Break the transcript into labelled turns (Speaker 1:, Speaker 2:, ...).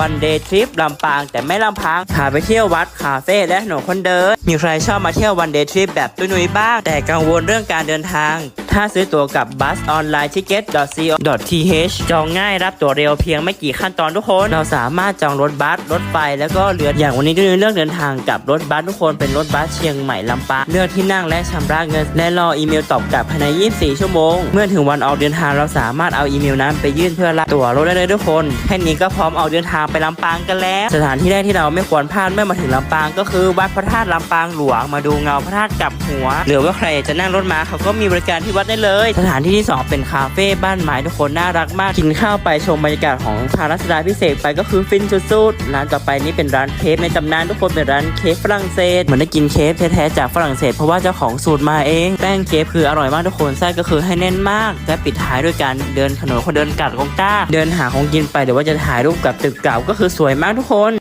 Speaker 1: วันเดย์ทริปลำปางแต่ไม่ลำพังพาไปเที่ยววัดคาเฟ่และถนนคนเดิน มีใครชอบมาเที่ยววันเดย์ทริปแบบตุ้ยนุ้ยบ้าง แต่กังวลเรื่องการเดินทาง ถ้าซื้อตั๋วกับบัสออนไลน์ ticket.co.th จองง่ายรับตั๋วเร็วเพียงไม่กี่ขั้นตอนทุกคน เราสามารถจองรถบัสรถไฟแล้วก็เรืออย่างวันนี้ตุ้ยนุ้ยเลือกเดินทางกับรถบัสทุกคนเป็นรถบัสเชียงใหม่ลำปางเลือกที่นั่งและชำระเงิน และรออีเมลตอบกลับภายใน 24 ชั่วโมง เมื่อถึงวันออกเดินทางเราสามารถเอาอีเมลนั้นไปยื่นเพื่อรับตั๋วรถได้เลยทุกคนแค่นี้ก็พร้อมออกเดินทางไปลำปางกันแล้ว สถานที่แรกที่เราไม่ควรพลาดเมื่อมาถึงลำปางก็คือวัดพระธาตุลำปางหลวงมาดูเงาพระธาตุกับหัว หรือว่าใครอยากจะนั่งรถม้าเขาก็มีบริการที่วัดได้เลย สถานที่ที่สองเป็นคาเฟ่บ้านไม้ทุกคนน่ารักมากกินข้าวไปชมบรรยากาศของทารัชดาพิเศษไปก็คือฟินสุดๆร้านต่อไปนี้เป็นร้านเคฟในตำนานทุกคนเป็นร้านเคฟฝรั่งเศสเหมือนได้กินเคฟแท้ๆจากฝรั่งเศสเพราะว่าเจ้าของสูตรมาเอง แป้งเคฟคืออร่อยมากทุกคนไส้ก็คือให้แน่นมากและปิดท้ายด้วยการเดินถนนคนเดินกัดกงต้า เดินหาของกินไปเดี๋ยวว่าจะถ่ายรูปกับตึกเก่าก็คือสวยมากทุกคน